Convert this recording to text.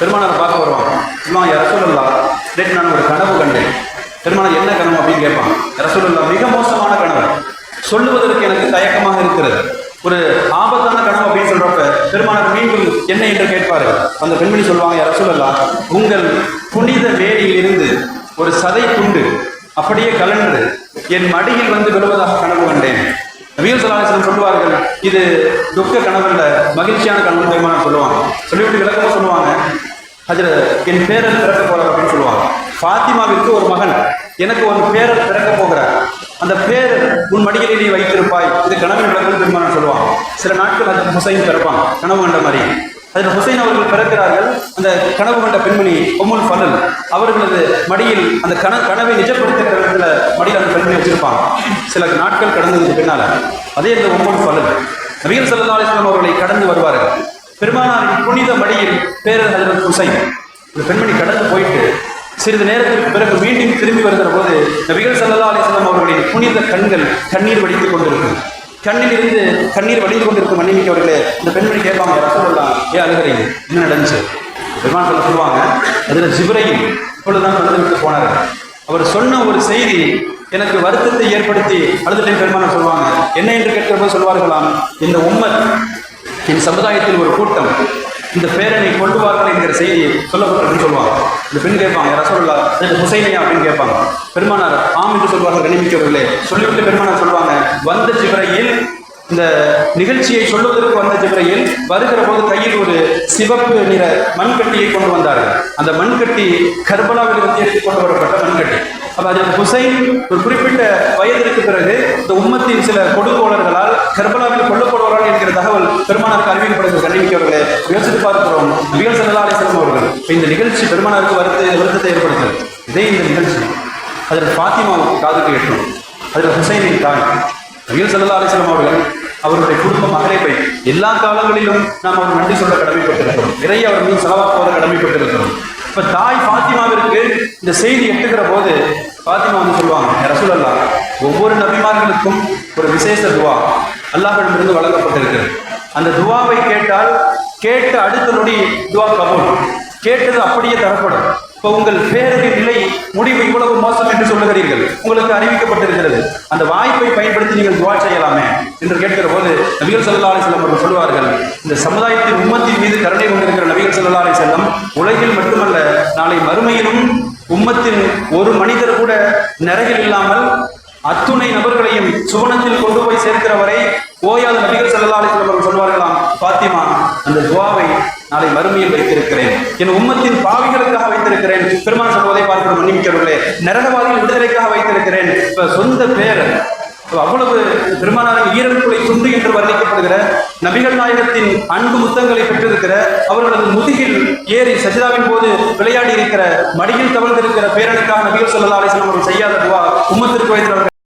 பெருமானாரை பார்க்க வருவான். சொல்லுவாங்க ரசூலுல்லா நேற்று நான் ஒரு கனவு கண்டேன். பெருமானார் என்ன கனவு அப்படின்னு கேட்பான். ரசூலுல்லா மிக மோசமான கனவு. சொல்லுவதற்கு எனக்கு தயக்கமாக இருக்கிறது. ஒரு ஆபத்தான கனவு அப்படின்னு சொல்றப்ப பெருமானார் மீண்டும் என்ன என்று கேட்பார்கள் அந்த பெண்மணி சொல்லுவாங்க ரசூலுல்லா உங்கள் புனித வேலியிலிருந்து ஒரு சதை துண்டு அப்படியே கலன்று என் மடியில் வந்து விழுவதாக கனவு கண்டேன். நபிகள் சலாஹம் சொல்லுவார்கள் இது துக்க கனவல்ல மகிழ்ச்சியான கனவு பெருமானம் சொல்லுவாங்க. சொல்லிவிட்டு விளக்கமாக சொல்லுவாங்க அதில் என் பேரன் பிறக்க போகிறார் அப்படின்னு சொல்லுவாங்க. ஃபாத்திமாவிற்கு ஒரு மகன். எனக்கு ஒரு பேரன் பிறக்க போகிறார். அந்த பேர் உன் மடிகளில் நீ வைத்திருப்பாய். இது கனவின் விளக்கம் பெருமானார் சொல்லுவாங்க. சில நாட்கள் அதில் ஹுசைன் பிறப்பான். கனவு கண்ட மாதிரி. அதில் ஹுசைன் அவர்கள் பிறக்கிறார்கள். அந்த கனவு கண்ட பெண்மணி ஒம்முல் ஃபலல் அவர்களது மடியில் அந்த கன கனவை நிஜப்படுத்துகிற விதத்தில் மடியில் அந்த பெண்மணி வச்சிருப்பாங்க. சில நாட்கள் கடந்ததுக்கு பின்னால. அதே இந்த ஒம்முல் ஃபலல் நபிகள் சல்லா அலிஸ்லாம் அவர்களை கடந்து வருவார்கள். பெருமானாரின் புனித மடியில் பேரர் ஹஜரத் ஹுசைன் இந்த பெண்மணி கடந்து போயிட்டு சிறிது நேரத்திற்கு பிறகு மீண்டும் திரும்பி வருகிற போது நபிகள் சல்லா அலிஸ்லாம் அவர்களின் புனித கண்கள் கண்ணீர் வடித்துக் கொண்டிருக்கும். கண்ணில் இருந்து கண்ணீர் வடிந்து கொண்டிருக்கும் மன்னிமிக்கு அவர்களே இந்த பெண்மணி கேட்பாங்க ரசூலுல்லாஹ் ஏன் அழுகிறீங்க என்ன நடந்துச்சு? பெருமான் சொல்லுவாங்க அதில் ஜிப்ரையில் இப்பொழுதுதான் வந்து விட்டு போனார் அவர் சொன்ன ஒரு செய்தி எனக்கு வருத்தத்தை ஏற்படுத்தி அடுத்த டைம் பெருமானம் சொல்லுவாங்க என்ன என்று கேட்கிற போது சொல்வார்களாம் இந்த உம்மத் என் சமுதாயத்தில் ஒரு கூட்டம். இந்த பேரனை கொள்ளுவார்கள் என்கிற செய்தி சொல்லப்பட்டிருக்குன்னு சொல்லுவாங்க. இந்த பெண் கேட்பாங்க ரசோல்லா இது ஹுசைனையா? அப்படின்னு கேட்பாங்க. பெருமானார் ஆம் என்று சொல்வார்கள் கணிமிக்கவர்களே சொல்லிவிட்டு பெருமானார் சொல்வாங்க வந்த சிவரையில் இந்த நிகழ்ச்சியை சொல்வதற்கு வந்த ஜிப்ரையில் வருகிற போது கையில் ஒரு சிவப்பு நிற மண்கட்டியை கொண்டு வந்தார்கள். அந்த மண்கட்டி கர்பலாவில் இருந்து எடுத்து கொண்டு வரப்பட்ட மண்கட்டி. அப்ப அதில் ஹுசைன் ஒரு குறிப்பிட்ட வயதிற்கு பிறகு இந்த உம்மத்தின் சில கொடுங்கோளர்களால் கர்பலாவில் கொள்ளப்பட்ட என்கிற தகவல் பெருமானாருக்கு அறிவிக்கப்படுகிறது. கண்டிப்பார்களே யோசித்து பார்க்கிறோம். நபிகள் சல்லா செல்லும் அவர்கள். இந்த நிகழ்ச்சி பெருமானாருக்கு வருத்த வருத்தத்தை ஏற்படுத்துது. இதே இந்த நிகழ்ச்சி. அதில் பாத்திமாவுக்கு காதுக்கு எட்டும் அதில் ஹுசைனின் தாய். நபிகள் சல்லா அலிஸ்லாம் அவர்கள் அவருடைய குடும்ப மகளை போய் எல்லா காலங்களிலும் நாம் அவர் நன்றி சொல்ல கடமைப்பட்டிருக்கிறோம். நிறைய அவர் மீது செலவா கடமைப்பட்டிருக்கிறோம். இப்ப தாய் ஃபாத்திமாவிற்கு இந்த செய்தி எட்டுகிற போது ஃபாத்திமா வந்து சொல்லுவாங்க ரசூலல்லா ஒவ்வொரு நபிமார்களுக்கும் ஒரு விசேஷ துவா. அல்லாஹிடமிருந்து வழங்கப்பட்டிருக்கிறது. அந்த துவாவை கேட்டால் கேட்டு அடுத்த நொடி துவா கபூல். கேட்டது அப்படியே தரப்படும். இப்போ உங்கள் பேரடி நிலை முடிவு இவ்வளவு மோசம் என்று சொல்லுகிறீர்கள். உங்களுக்கு அறிவிக்கப்பட்டிருக்கிறது. அந்த வாய்ப்பை பயன்படுத்தி நீங்கள் துவா செய்யலாமே என்று கேட்கிற போது நபிகள் சல்லா அலிஸ்லாம் அவர்கள் சொல்வார்கள் இந்த சமுதாயத்தின் உம்மத்தின் மீது கருணை கொண்டிருக்கிற நபிகள் சல்லா அலி செல்லம் உலகில் மட்டுமல்ல நாளை மறுமையிலும் உம்மத்தின் ஒரு மனிதர் கூட நரகில் இல்லாமல் அத்துணை நபர்களை சுவனத்தில் கொண்டு போய் சேர்க்கிற வரை ஓயாத நபிகள் சல்லா அவர்கள் சொல்வார்களாம் பாத்திமா அந்த துவாவை நாளை மறுமையில் வைத்திருக்கிறேன். என் உம்மத்தின் பாவிகளுக்காக வைத்திருக்கிறேன். பெருமான் சொல்வதை பார்க்கிற மன்னிமிக்கவர்களே நரகவாதிகள் விடுதலைக்காக வைத்திருக்கிறேன். இப்ப சொந்த பேர் அவ்வளவு பெருமானாரின் ஈரல்குலை துண்டு என்று வர்ணிக்கப்படுகிற நபிகள் நாயகத்தின் அன்பு முத்தங்களை பெற்றிருக்கிற அவர்களது முதுகில் ஏறி சஜிதாவின் போது விளையாடி இருக்கிற மடியில் தவழ்ந்திருக்கிற பேரனுக்காக நபிகள் சொல்லா அவர்கள் செய்யாத துவா உம்மத்திற்கு வைத்தவர்கள்